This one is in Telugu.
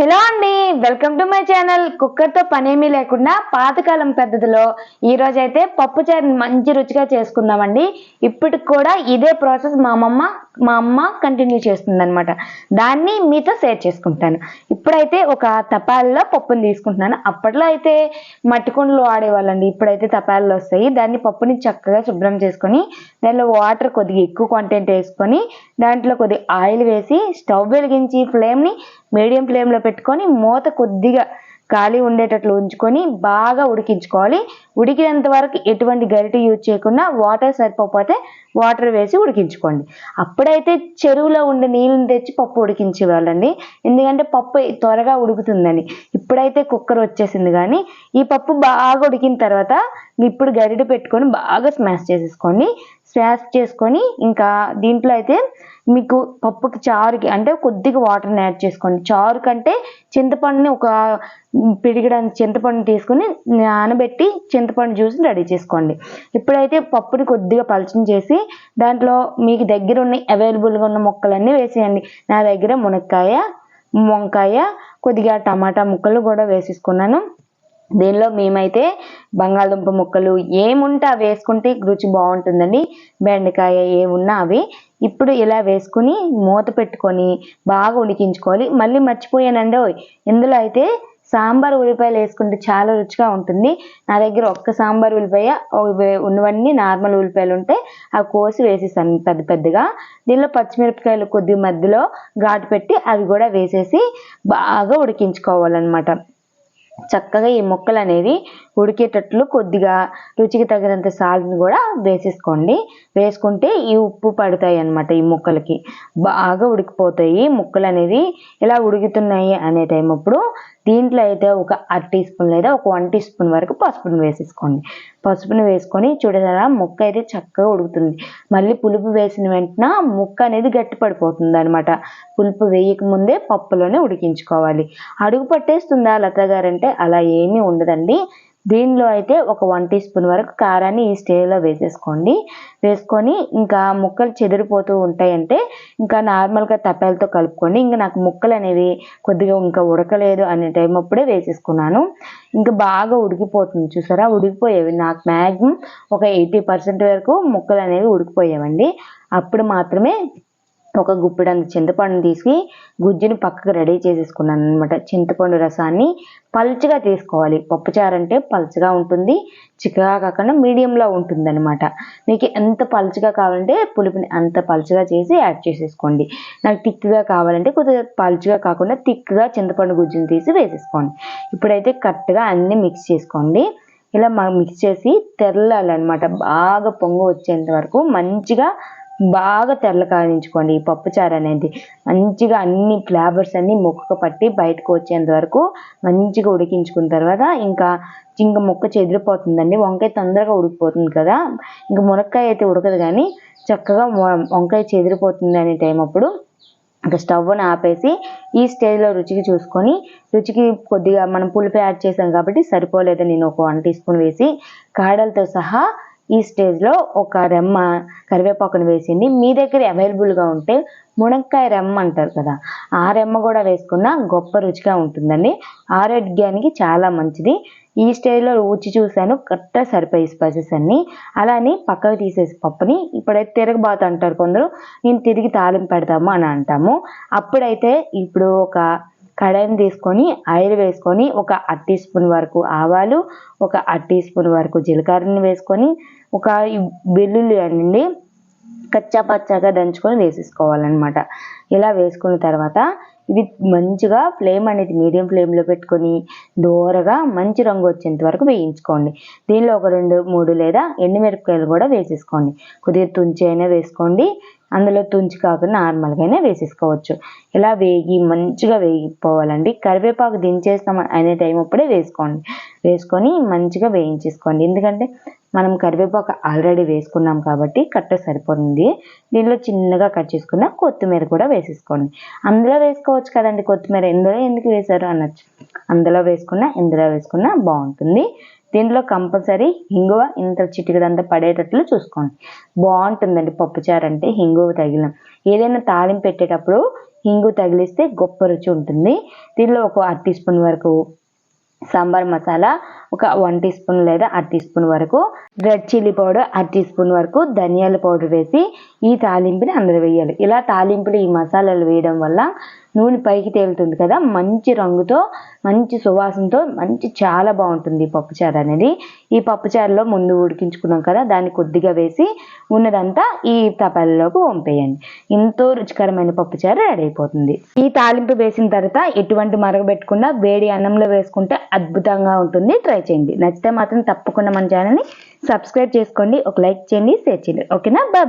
హలో అండి వెల్కమ్ టు మై ఛానల్. కుక్కర్తో పనేమీ లేకుండా పాతకాలం పద్ధతిలో ఈ పప్పు చారుని మంచి రుచిగా చేసుకుందామండి. ఇప్పటికి కూడా ఇదే ప్రాసెస్ మా అమ్మమ్మ మా అమ్మ కంటిన్యూ చేస్తుంది అనమాట దాన్ని మీతో షేర్ చేసుకుంటాను. ఇప్పుడైతే ఒక తపాల్లో పప్పుని తీసుకుంటున్నాను. అప్పట్లో అయితే మట్టి కుండలు వాడేవాళ్ళండి. ఇప్పుడైతే తపాల్లో వస్తాయి. దాన్ని పప్పుని చక్కగా శుభ్రం చేసుకొని దానిలో వాటర్ కొద్దిగా ఎక్కువ కంటెంట్ వేసుకొని దాంట్లో కొద్దిగా ఆయిల్ వేసి స్టవ్ వెలిగించి ఫ్లేమ్ని మీడియం ఫ్లేమ్లో పెట్టుకొని మూత కొద్దిగా ఖాళీ ఉండేటట్లు ఉంచుకొని బాగా ఉడికించుకోవాలి. ఉడికినంత వరకు ఎటువంటి గరిటె యూజ్ చేయకుండా వాటర్ సరిపోతే వాటర్ వేసి ఉడికించుకోండి. అప్పుడైతే చెరువులో ఉండే నీళ్ళని తెచ్చి పప్పు ఉడికించేవాళ్ళండి. ఎందుకంటే పప్పు త్వరగా ఉడుకుతుందని. ఇప్పుడైతే కుక్కర్ వచ్చేసింది కానీ ఈ పప్పు బాగా ఉడికిన తర్వాత ఇప్పుడు గరిటె పెట్టుకొని బాగా స్మాష్ చేసేసుకోండి. స్వాష్ చేసుకొని ఇంకా దీంట్లో అయితే మీకు పప్పుకి చారుకి అంటే కొద్దిగా వాటర్ని యాడ్ చేసుకోండి. చారు కంటే చింతపండుని ఒక పిడిగడానికి చింతపండు తీసుకుని నానబెట్టి చింతపండు జ్యూస్ని రెడీ చేసుకోండి. ఇప్పుడైతే పప్పుని కొద్దిగా పలచం చేసి దాంట్లో మీకు దగ్గర ఉన్న అవైలబుల్గా ఉన్న మొక్కలన్నీ వేసేయండి. నా దగ్గర మునక్కాయ వంకాయ కొద్దిగా టమాటా ముక్కలు కూడా వేసేసుకున్నాను. దీనిలో మేమైతే బంగాళదుంప ముక్కలు ఏముంటే అవి వేసుకుంటే రుచి బాగుంటుందండి. బెండకాయ ఏమున్నా అవి ఇప్పుడు ఇలా వేసుకుని మూత పెట్టుకొని బాగా ఉడికించుకోవాలి. మళ్ళీ మర్చిపోయానండి. ఇందులో అయితే సాంబార్ ఉల్లిపాయలు వేసుకుంటే చాలా రుచిగా ఉంటుంది. నా దగ్గర ఒక్క సాంబార్ ఉల్లిపాయ ఉన్నవన్నీ నార్మల్ ఉల్లిపాయలు ఉంటే అవి కోసి వేసేసాను పెద్ద పెద్దగా. దీనిలో పచ్చిమిరపకాయలు కొద్ది మధ్యలో ఘాటు పెట్టి అవి కూడా వేసేసి బాగా ఉడికించుకోవాలన్నమాట. చక్కగా ఈ ముక్కలు అనేవి ఉడికేటట్లు కొద్దిగా రుచికి తగినంత సాల్ట్ని కూడా వేసేసుకోండి. వేసుకుంటే ఈ ఉప్పు పడతాయి అన్నమాట ఈ ముక్కలకి. బాగా ఉడికిపోతాయి ముక్కలు అనేవి ఇలా ఉడుకుతున్నాయి అనే టైం అప్పుడు దీంట్లో అయితే ఒక అర టీ స్పూన్ లేదా ఒక వన్ టీ స్పూన్ వరకు పసుపును వేసేసుకోండి. పసుపును వేసుకొని చూడరా ముక్క అయితే చక్కగా ఉడుకుతుంది. మళ్ళీ పులుపు వేసిన వెంటనే ముక్క అనేది గట్టి పడిపోతుంది అనమాట పులుపు వేయకముందే పప్పులోనే ఉడికించుకోవాలి. అడుగు పట్టేస్తుందా లత గారంటే అలా ఏమీ ఉండదండి. దీనిలో అయితే ఒక వన్ టీ స్పూన్ వరకు కారాన్ని ఈ స్టేజ్లో వేసేసుకోండి. వేసుకొని ఇంకా ముక్కలు చెదిరిపోతూ ఉంటాయంటే ఇంకా నార్మల్గా తప్పేలతో కలుపుకోండి. ఇంకా నాకు ముక్కలు అనేవి కొద్దిగా ఇంకా ఉడకలేదు అనే టైం అప్పుడే వేసేసుకున్నాను. ఇంకా బాగా ఉడికిపోతుంది చూసారా? ఉడికిపోయేవి. నాకు మ్యాక్సిమం ఒక ఎయిటీ పర్సెంట్ వరకు ముక్కలు అనేవి ఉడికిపోయేవండి. అప్పుడు మాత్రమే ఒక గుప్పిడంత చింతపండు తీసి గుజ్జుని పక్కకు రెడీ చేసేసుకున్నాను అనమాట చింతపండు రసాన్ని పల్చగా తీసుకోవాలి. పప్పుచారు అంటే పల్చగా ఉంటుంది చిక్కగా కాకుండా మీడియంలో ఉంటుందన్నమాట. మీకు ఎంత పలుచగా కావాలంటే పులుపుని అంత పలుచగా చేసి యాడ్ చేసేసుకోండి. నాకు థిక్గా కావాలంటే కొద్దిగా పలుచగా కాకుండా థిక్గా చింతపండు గుజ్జుని తీసి వేసేసుకోండి. ఇప్పుడైతే కరెక్ట్గా అన్నీ మిక్స్ చేసుకోండి. ఇలా మిక్స్ చేసి తెరలాలన్నమాట. బాగా పొంగు వచ్చేంత వరకు మంచిగా బాగా తెల్ల కానించుకోండి ఈ పప్పుచారు అనేది. మంచిగా అన్ని ఫ్లేవర్స్ అన్ని ముక్కకు పట్టి బయటకు వచ్చేంత వరకు మంచిగా ఉడికించుకున్న తర్వాత ఇంకా ఇంకా ముక్క చెదిరిపోతుందండి. వంకాయ తొందరగా ఉడికిపోతుంది కదా. ఇంకా మునక్కాయ అయితే ఉడకదు కానీ చక్కగా వంకాయ చెదిరిపోతుంది అనే టైం అప్పుడు ఇంకా స్టవ్ని ఆపేసి ఈ స్టేజ్లో రుచికి చూసుకొని రుచికి కొద్దిగా మనం పులుపు యాడ్ చేసాం కాబట్టి సరిపోలేదు నేను ఒక వన్ టీ స్పూన్ వేసి కాడలతో సహా ఈ స్టేజ్లో ఒక రెమ్మ కరివేపాకును వేసింది. మీ దగ్గర అవైలబుల్గా ఉంటే మునక్కాయ రెమ్మ అంటారు కదా ఆ రెమ్మ కూడా వేసుకున్న గొప్ప రుచిగా ఉంటుందండి. ఆరోగ్యానికి చాలా మంచిది. ఈ స్టేజ్లో రుచి చూశాను కరెక్ట్గా సరిపోయి స్పైసెస్ అన్ని. అలానే పక్కకు తీసేసి పప్పుని ఇప్పుడైతే తిరగబాత అంటారు కొందరు నేను తిరిగి తాలింపు పెడతాము అని అంటాము. అప్పుడైతే ఇప్పుడు ఒక కడాయిని తీసుకొని ఆయిల్ వేసుకొని ఒక అర టీ స్పూన్ వరకు ఆవాలు ఒక అర టీ స్పూన్ వరకు జీలకర్రని వేసుకొని ఒక వెల్లుల్లి అండి కచ్చా పచ్చాగా దంచుకొని వేసేసుకోవాలన్నమాట. ఇలా వేసుకున్న తర్వాత ఇవి మంచిగా ఫ్లేమ్ అనేది మీడియం ఫ్లేమ్లో పెట్టుకొని దోరగా మంచి రంగు వచ్చేంత వరకు వేయించుకోండి. దీనిలో ఒక రెండు మూడు లేదా ఎండుమిరపకాయలు కూడా వేసేసుకోండి. కొద్దిగా తుంచి అయినా వేసుకోండి. అందులో తుంచి కాకుండా నార్మల్గానే వేసేసుకోవచ్చు. ఇలా వేగి మంచిగా వేగిపోవాలండి. కరివేపాకు దించేస్తాం అనే టైం అప్పుడే వేసుకోండి. వేసుకొని మంచిగా వేయించేసుకోండి. ఎందుకంటే మనం కరివేపాకు ఆల్రెడీ వేసుకున్నాం కాబట్టి కట్ట సరిపోతుంది. దీనిలో చిన్నగా కట్ చేసుకున్న కొత్తిమీర కూడా వేసేసుకోండి. అందులో వేసుకోవచ్చు కదండి కొత్తిమీర. ఇందులో ఎందుకు వేశారు అనొచ్చు. అందులో వేసుకున్నా ఇందులో వేసుకున్నా బాగుంటుంది. దీంట్లో కంపల్సరీ హింగువ ఇంత చిటికదంతా పడేటట్లు చూసుకోండి. బాగుంటుందండి పప్పుచారు అంటే హింగువ తగిలిన. ఏదైనా తాలింపు పెట్టేటప్పుడు హింగు తగిలిస్తే గొప్ప రుచి ఉంటుంది. దీనిలో ఒక అర టీ స్పూన్ వరకు సాంబార్ మసాలా ఒక వన్ టీ స్పూన్ లేదా అర టీ స్పూన్ వరకు రెడ్ చిల్లీ పౌడర్ అర టీ స్పూన్ వరకు ధనియాల పౌడర్ వేసి ఈ తాలింపుని అందులో వేయాలి. ఇలా తాలింపులు ఈ మసాలాలు వేయడం వల్ల నూనె పైకి తేలుతుంది కదా మంచి రంగుతో మంచి సువాసనతో మంచి చాలా బాగుంటుంది ఈ పప్పుచారు అనేది. ఈ పప్పుచారులో ముందు ఉడికించుకున్నాం కదా దాన్ని కొద్దిగా వేసి ఉన్నదంతా ఈ తపాలలోకి వంపేయండి. ఎంతో రుచికరమైన పప్పుచారు రెడీ అయిపోతుంది. ఈ తాలింపు వేసిన తర్వాత ఎటువంటి మరగబెట్టకుండా వేడి అన్నంలో వేసుకుంటే అద్భుతంగా ఉంటుంది ట్రై ట్రై చేయండి. నచ్చితే మాత్రం తప్పకుండా మన ఛానల్ని సబ్స్క్రైబ్ చేసుకోండి. ఒక లైక్ చేయండి షేర్ చేయండి. ఓకేనా బాయ్